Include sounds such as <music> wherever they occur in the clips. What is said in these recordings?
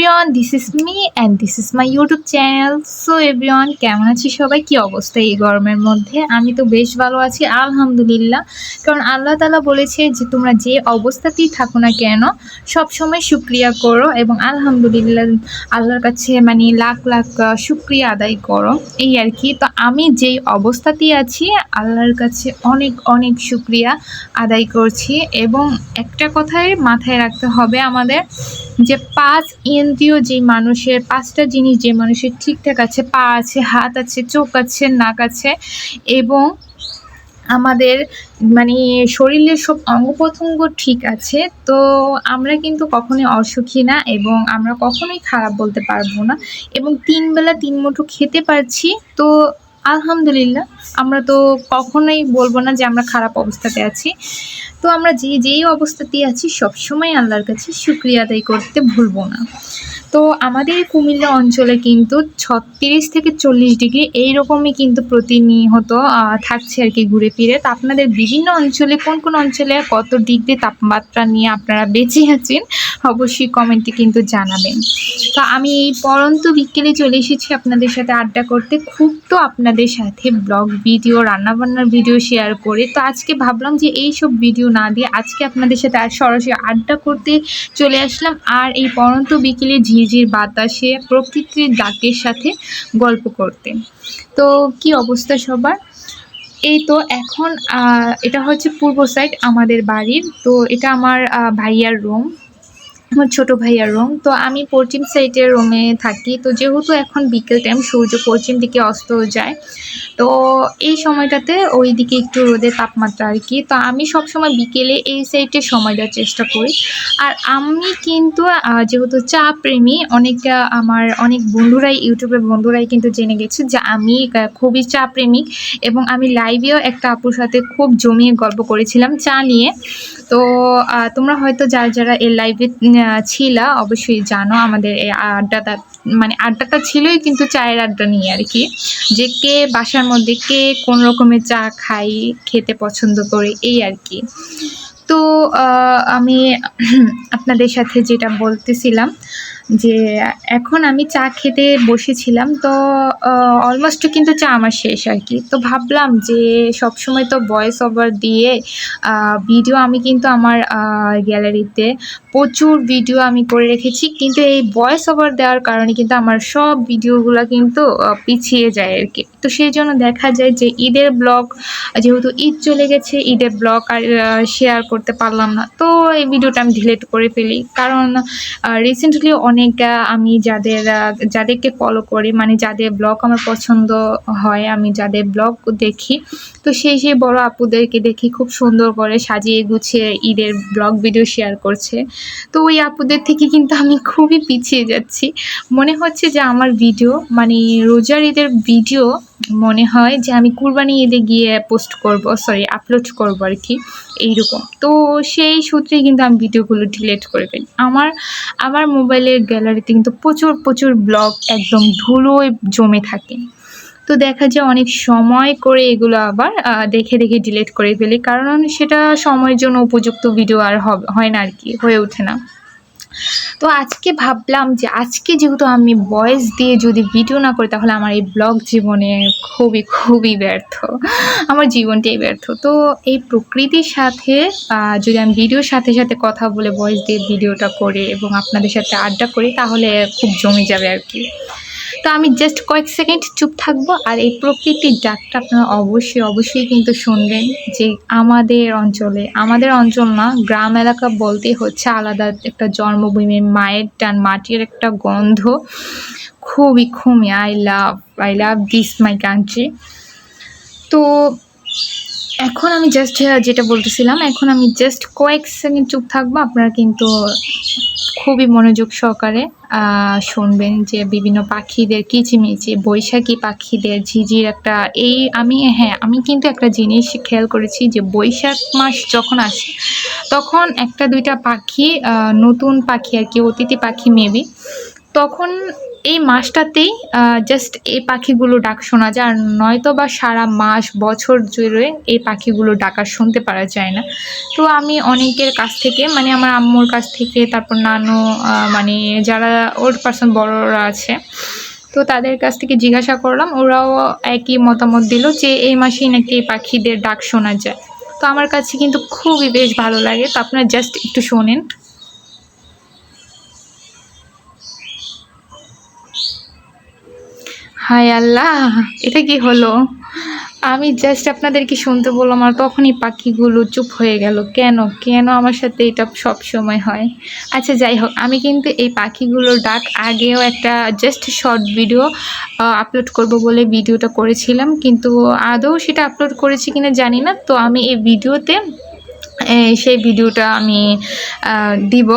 Everyone this is me and this is my YouTube channel so everyone কেমন আছি সবাই? কি অবস্থা এই গরমের মধ্যে? আমি তো বেশ ভালো আছি আলহামদুলিল্লাহ। কারণ আল্লাহ তালা বলেছে যে তোমরা যে অবস্থাতেই থাকো না কেন সব সময় শুক্রিয়া করো এবং আলহামদুলিল্লাহ আল্লাহর কাছে মানে লাখ লাখ আহ, শুক্রিয়া আদায় করো। এই আর কি। তো আমি যেই অবস্থাতেই আছি আল্লাহর কাছে অনেক অনেক শুক্রিয়া আদায় করছি এবং একটা কথাই মাথায় রাখতে হবে আমাদের যে পাঁচ ইন্দ্রিয় যে মানুষের, পাঁচটা জিনিস যে মানুষের ঠিকঠাক আছে, পা আছে, হাত আছে, চোখ আছে, নাক আছে এবং আমাদের মানে শরীরের সব অঙ্গ প্রত্যঙ্গ ঠিক আছে, তো আমরা কিন্তু কখনোই অসুখী না এবং আমরা কখনোই খারাপ বলতে পারব না এবং তিন বেলা তিন মুঠো খেতে পারছি, তো আলহামদুলিল্লাহ, আমরা তো কখনোই বলব না যে আমরা খারাপ অবস্থাতে আছি। তো আমরা যে যেই অবস্থাতেই আছি, সবসময় আল্লাহর কাছে শুক্রিয়া আদায় করতে ভুলবো না। তো আমাদের কুমিল্লা অঞ্চলে কিন্তু ছত্রিশ থেকে চল্লিশ ডিগ্রি এইরকমই কিন্তু প্রতিনিয়ত থাকছে আর কি ঘুরে ফিরে। তো আপনাদের বিভিন্ন অঞ্চলে কোন কোন অঞ্চলে কত ডিগ্রি তাপমাত্রা নিয়ে আপনারা বেঁচে আছেন অবশ্যই কমেন্টে কিন্তু জানাবেন। তো আমি এই পরন্ত বিকেলে চলে এসেছি আপনাদের সাথে আড্ডা করতে। খুব তো আপনাদের সাথে ব্লগ ভিডিও, রান্নাবান্নার ভিডিও শেয়ার করে। তো আজকে ভাবলাম যে এই সব ভিডিও না দিয়ে আজকে আপনাদের সাথে আর সরাসরি আড্ডা করতে চলে আসলাম। আর এই পরন্ত বিকেলে ঝিরঝির বাতাসে প্রকৃতির ডাকের সাথে গল্প করতেন। তো কি অবস্থা সবার? এই তো এখন এটা হচ্ছে পূর্ব সাইড আমাদের বাড়ির। তো এটা আমার ভাইয়ার রুম আমার ছোট ভাইয়ার রুম তো আমি পশ্চিম সাইডের রুমে থাকি। তো যেহেতু এখন বিকেল টাইম সূর্য পশ্চিম দিকে অস্ত যায় তো এই সময়টাতে ওই দিকে একটু রোদের তাপমাত্রা আর কি। তো আমি সব সময় বিকেলে এই সাইডে সময় দেওয়ার চেষ্টা করি। আর আমি কিন্তু যেহেতু চা প্রেমী অনেক আহ, আমার অনেক বন্ধুরাই ইউটিউবের বন্ধুরাই কিন্তু জেনে গেছে যে আমি খুবই চা প্রেমিক এবং আমি লাইভেও একটা আপুর সাথে খুব জমিয়ে গল্প করেছিলাম চা নিয়ে। তো তোমরা হয়তো যারা যারা এই লাইভে ছিলা, অবশ্যই জানো আমাদের এই আড্ডাটা মানে আড্ডাটা ছিলই কিন্তু চায়ের আড্ডা নিয়ে আর কি। যে কে বাসার মধ্যে কে কোন রকমের চা খাই, খেতে পছন্দ করে, এই আর কি। তো আমি <clears throat> আপনাদের সাথে যেটা বলতেছিলাম যে এখন আমি চা খেতে বসেছিলাম, তো অলমোস্ট কিন্তু চা আমার শেষ আর কি। তো ভাবলাম যে সব সময় তো ভয়েস ওভার দিয়ে ভিডিও আমি কিন্তু আমার গ্যালারিতে প্রচুর ভিডিও আমি করে রেখেছি। কিন্তু এই ভয়েস ওভার দেওয়ার কারণে কিন্তু আমার সব ভিডিওগুলো কিন্তু পিছিয়ে যায় আর কি। তো সেই জন্য দেখা যায় যে ঈদের ব্লগ যেহেতু ঈদ চলে গেছে, ঈদের ব্লগ আর শেয়ার করতে পারলাম না। তো এই ভিডিওটা আমি ডিলিট করে ফেলি। কারণ রিসেন্টলি অনেক আহ, আমি যাদের যাদেরকে ফলো করি মানে যাদের ব্লগ আমার পছন্দ হয় আমি যাদের ব্লগ দেখি তো সেই সেই বড় আপুদেরকে দেখি খুব সুন্দর করে সাজিয়ে গুছিয়ে ঈদের ব্লগ ভিডিও শেয়ার করছে। তো ওই আপুদের থেকে কিন্তু আমি খুবই পিছিয়ে যাচ্ছি। মনে হচ্ছে যে আমার ভিডিও মানে রোজার ঈদের ভিডিও মনে হয় যে আমি কুরবানি ঈদে গিয়ে পোস্ট করব সরি আপলোড করব আর কি, এইরকম। তো সেই সূত্রে কিন্তু আমি ভিডিওগুলো ডিলেট করে ফেলি। আমার আমার মোবাইলের গ্যালারিতে কিন্তু প্রচুর প্রচুর ব্লগ একদম ধুলোয় জমে থাকে। তো দেখা যায় অনেক সময় করে এগুলো আবার দেখে দেখে ডিলিট করে ফেলি। কারণ সেটা সময়ের জন্য উপযুক্ত ভিডিও আর হয় না আর কি, হয়ে ওঠে না। তো আজকে ভাবলাম যে আজকে যেহেতু আমি ভয়েস দিয়ে যদি ভিডিও না করি, তাহলে আমার এই ব্লগ জীবনে খুবই খুবই ব্যর্থ। আমার জীবনটাই ব্যর্থ। তো এই প্রকৃতির সাথে যদি আমি ভিডিওর সাথে সাথে কথা বলে ভয়েস দিয়ে ভিডিওটা করে এবং আপনাদের সাথে আড্ডা করি, তাহলে খুব জমে যাবে আর কি। তো আমি জাস্ট কয়েক সেকেন্ড চুপ থাকব আর এই প্রকৃতির ডাকটা আপনারা অবশ্যই অবশ্যই কিন্তু শুনবেন যে আমাদের অঞ্চলে, আমাদের অঞ্চল না, গ্রাম এলাকা বলতে হচ্ছে আলাদা একটা জন্মভূমি, মায়ের টান মাটির একটা গন্ধ। খুবই খুবই I love I love this my country তো এখন আমি জাস্ট যেটা বলতেছিলাম, এখন আমি জাস্ট কয়েক সেকেন্ড চুপ থাকব, আপনারা কিন্তু খুবই মনোযোগ সহকারে শুনবেন যে বিভিন্ন পাখিদের কিচিমিচি বৈশাখী পাখিদের, ঝিঝির একটা, এই আমি হ্যাঁ আমি কিন্তু একটা জিনিস খেয়াল করেছি যে বৈশাখ মাস যখন আসে, তখন একটা দুইটা পাখি নতুন পাখি আর কি, অতিথি পাখি মেবি তখন এই মাসটাতেই জাস্ট এই পাখিগুলো ডাক শোনা যায়। আর নয়তো বা সারা মাস, বছর জুড়ে এই পাখিগুলো ডাকা শুনতে পারা যায় না। তো আমি অনেকের কাছ থেকে মানে আমার আম্মুর কাছ থেকে, তারপর নানু মানে যারা ওর পার্সন বড়রা আছে, তো তাদের কাছ থেকে জিজ্ঞাসা করলাম। ওরাও একই মতামত দিল যে এই মাসেই নাকি এই পাখিদের ডাক শোনা যায়। তো আমার কাছে কিন্তু খুবই বেশ ভালো লাগে। তো আপনারা জাস্ট একটু শোনেন। হায় আল্লাহ, এটা কি হলো? আমি জাস্ট আপনাদেরকে শুনতে বললাম আর তখনই পাখিগুলো চুপ হয়ে গেল। কেন? কেন আমার সাথে এটা সব সময় হয়? আচ্ছা যাই হোক, আমি কিন্তু এই পাখিগুলোর ডাক আগেও একটা জাস্ট শর্ট ভিডিও আপলোড করব বলে ভিডিওটা করেছিলাম। কিন্তু আদৌ সেটা আপলোড করেছি কিনা জানি না। তো আমি এই ভিডিওতে সেই ভিডিওটা আমি দিব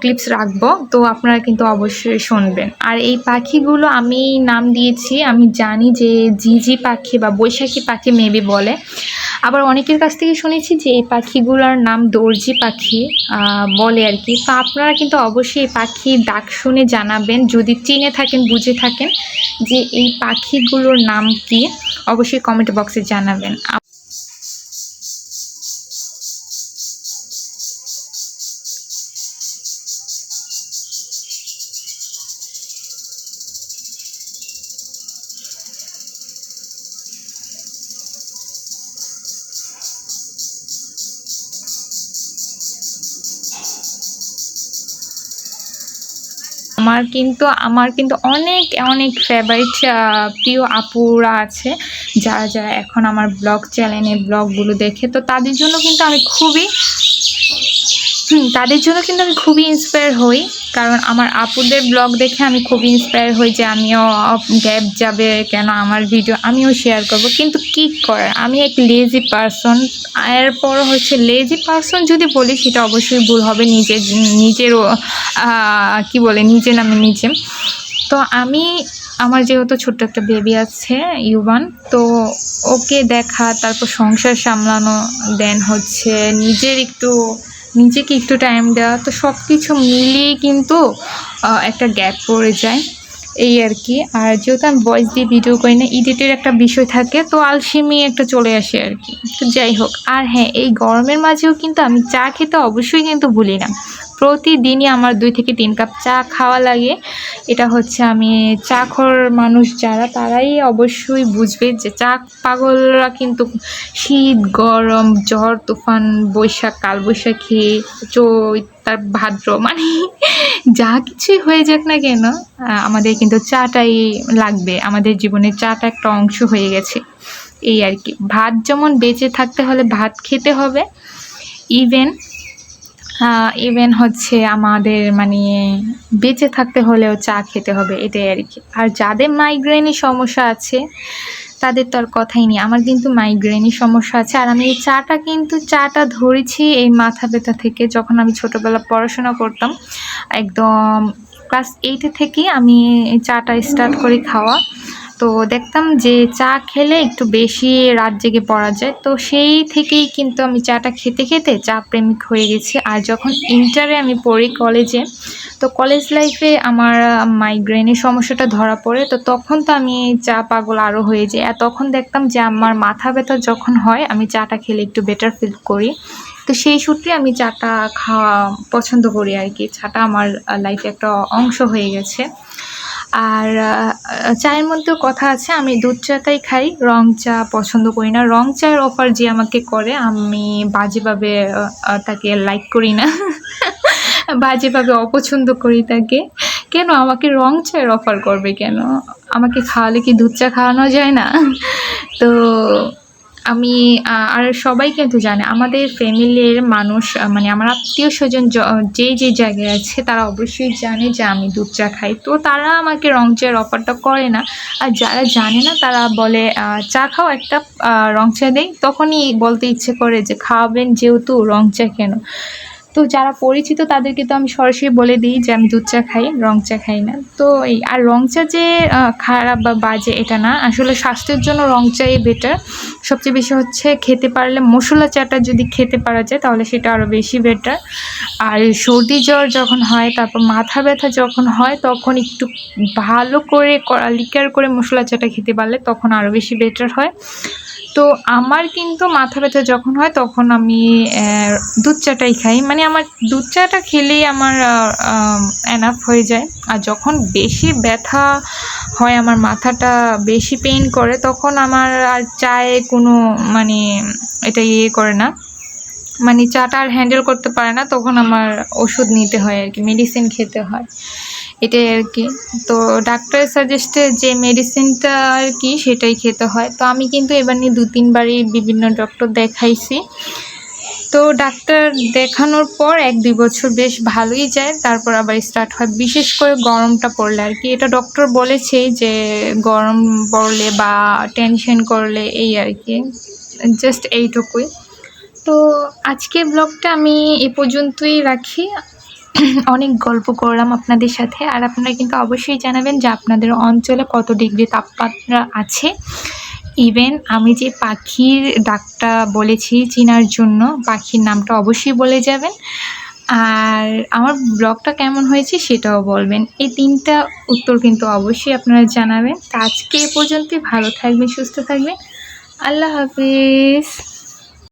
ক্লিপস রাখব। তো আপনারা কিন্তু অবশ্যই শুনবেন। আর এই পাখিগুলো আমি নাম দিয়েছি। আমি জানি যে ঝিঝি পাখি বা বৈশাখী পাখি মেবি বলে। আবার অনেকের কাছ থেকে শুনেছি যে এই পাখিগুলোর নাম দর্জি পাখি বলে আর কি। তো আপনারা কিন্তু অবশ্যই এই পাখির ডাক শুনে জানাবেন। যদি চিনে থাকেন, বুঝে থাকেন যে এই পাখিগুলোর নাম কি, অবশ্যই কমেন্ট বক্সে জানাবেন। আমার কিন্তু আমার কিন্তু অনেক অনেক ফেভারিট প্রিয় আপুরা আছে, যারা যারা এখন আমার ব্লগ চ্যানেলে ব্লগগুলো দেখে। তো তাদের জন্য কিন্তু আমি খুবই তাদের জন্য কিন্তু আমি খুবই ইন্সপায়ার হই। কারণ আমার আপুদের ব্লগ দেখে আমি খুব ইন্সপায়ার হই যে আমিও গ্যাপ যাবে কেন আমার ভিডিও আমিও শেয়ার করব। কিন্তু কি করার? আমি এক লেজি পারসন এরপর হচ্ছে লেজি পারসন যদি বলি সেটা অবশ্যই ভুল হবে নিজের নিজেরও আহ, কি বলে নিজে নামে নিজে। তো আমি আমার যেহেতু ছোট্ট একটা বেবি আছে ইউবান তো ওকে দেখা তারপর সংসার সামলানো দেন হচ্ছে নিজের একটু নিজেকে একটু টাইম দেওয়া, তো সব কিছু মিলিয়ে কিন্তু একটা গ্যাপ পড়ে যায়। এই আর কি। আর যেহেতু আমি ভয়েস দিয়ে ভিডিও করি না ইডিটের একটা বিষয় থাকে, তো আলসেমি একটা চলে আসে আর কি। তো যাই হোক। আর হ্যাঁ এই গরমের মাঝেও কিন্তু আমি চা খেতে অবশ্যই কিন্তু ভুলি না। প্রতিদিনই আমার দুই থেকে তিন কাপ চা খাওয়া লাগে। এটা হচ্ছে আমি চা খোর মানুষ যারা, তারাই অবশ্যই বুঝবে যে চা পাগলরা কিন্তু শীত, গরম, ঝড়, তুফান, বৈশাখ, কালবৈশাখী চৈত তার ভাদ্র মানে যা কিছুই হয়ে যাক না কেন আমাদের কিন্তু চাটাই লাগবে। আমাদের জীবনের চাটা একটা অংশ হয়ে গেছে। এই আর কি। ভাত যেমন বেঁচে থাকতে হলে ভাত খেতে হবে। ইভেন ইভেন হচ্ছে আমাদের মানে বেঁচে থাকতে হলেও চা খেতে হবে, এটাই আর কি। আর যাদের মাইগ্রেনের সমস্যা আছে, তাদের তো আর কথাই নেই। আমার কিন্তু মাইগ্রেনের সমস্যা আছে। আর আমি এই চাটা কিন্তু, চাটা ধরেছি এই মাথা ব্যথা থেকে যখন আমি ছোটোবেলা পড়াশোনা করতাম। একদম ক্লাস এইটে থেকেই আমি চাটা স্টার্ট করি খাওয়া। তো দেখতাম যে চা খেলে একটু বেশি রাত জেগে পড়া যায়। তো সেই থেকেই কিন্তু আমি চাটা খেতে খেতে চা প্রেমিক হয়ে গেছি। আর যখন ইন্টারে আমি পড়ি কলেজে, তো কলেজ লাইফে আমার মাইগ্রেনের সমস্যাটা ধরা পড়ে। তো তখন তো আমি চা পাগল আরও হয়ে যাই। আর তখন দেখতাম যে আমার মাথা ব্যথা যখন হয়, আমি চাটা খেলে একটু বেটার ফিল করি। তো সেই সূত্রে আমি চাটা খাওয়া পছন্দ করি আর কি। চাটা আমার লাইফে একটা অংশ হয়ে গেছে। আর চায়ের মধ্যেও কথা আছে, আমি দুধ চাটাই খাই, রং চা পছন্দ করি না। রং চায়ের অফার যে আমাকে করে, আমি বাজেভাবে তাকে লাইক করি না। <laughs> বাজেভাবে অপছন্দ করি তাকে। কেন? আমাকে রং চায়ের অফার করবে কেন? আমাকে খাওয়ালে কি দুধ চা খাওয়ানো যায় না? তো আমি আর সবাই কিন্তু জানে, আমাদের ফ্যামিলির মানুষ মানে আমার আত্মীয় স্বজন যে যে জায়গায় আছে, তারা অবশ্যই জানে যে আমি দুধ চা খাই। তো তারা আমাকে রং চায়ের অফারটা করে না। আর যারা জানে না, তারা বলে চা খাও একটা রং চা দেয় তখনই বলতে ইচ্ছে করে যে, খাওয়াবেন যেহেতু রং চা কেন? তো যারা পরিচিত তাদেরকে তো আমি সরাসরি বলে দিই যে আমি দুধ চা খাই, রং চা খাই না। তো এই, আর রং চা যে খারাপ বা বাজে এটা না, আসলে স্বাস্থ্যের জন্য রং চাই বেটার সবচেয়ে বেশি হচ্ছে খেতে পারলে মশলা চাটা যদি খেতে পারা যায় তাহলে সেটা আরও বেশি বেটার আর সর্দি জ্বর যখন হয়, তারপর মাথা ব্যথা যখন হয়, তখন একটু ভালো করে লিকার করে মশলা চাটা খেতে পারলে তখন আরও বেশি বেটার হয়। তো আমার কিন্তু মাথা ব্যথা যখন হয় তখন আমি দুধ চাটাই খাই। মানে আমার দুধ চাটা খেলেই আমার এনাফ হয়ে যায়। আর যখন বেশি ব্যথা হয় আমার মাথাটা বেশি পেইন করে তখন আমার আর চায়ে কোনো মানে এটা ইয়ে করে না। মানে চাটা আর হ্যান্ডেল করতে পারে না তখন আমার ওষুধ নিতে হয় আর কি মেডিসিন খেতে হয়। এটাই আর কি। তো ডাক্তারের সাজেস্টে যে মেডিসিনটা আর কি সেটাই খেতে হয়। তো আমি কিন্তু এবার নিয়ে দু, তিনবারই বিভিন্ন ডক্টর দেখাইছি। তো ডাক্তার দেখানোর পর এক, দুই বছর বেশ ভালোই যায়। তারপর আবার স্টার্ট হয়। বিশেষ করে গরমটা পড়লে আর কি। এটা ডক্টর বলেছে যে গরম পড়লে বা টেনশন করলে এই আর কি। জাস্ট এইটুকুই। তো আজকে ব্লগটা আমি এ পর্যন্তই রাখি। অনেক গল্প করলাম আপনাদের সাথে। আর আপনারা কিন্তু অবশ্যই জানাবেন যে আপনাদের অঞ্চলে কত ডিগ্রি তাপমাত্রা আছে। ইভেন আমি যে পাখির ডাকটা বলেছি চিনার জন্য, পাখির নামটা অবশ্যই বলে যাবেন। আর আমার ব্লগটা কেমন হয়েছে সেটাও বলবেন। এই তিনটা উত্তর কিন্তু অবশ্যই আপনারা জানাবেন। তো আজকে এ পর্যন্তই। ভালো থাকবেন, সুস্থ থাকবেন। আল্লাহ হাফিজ।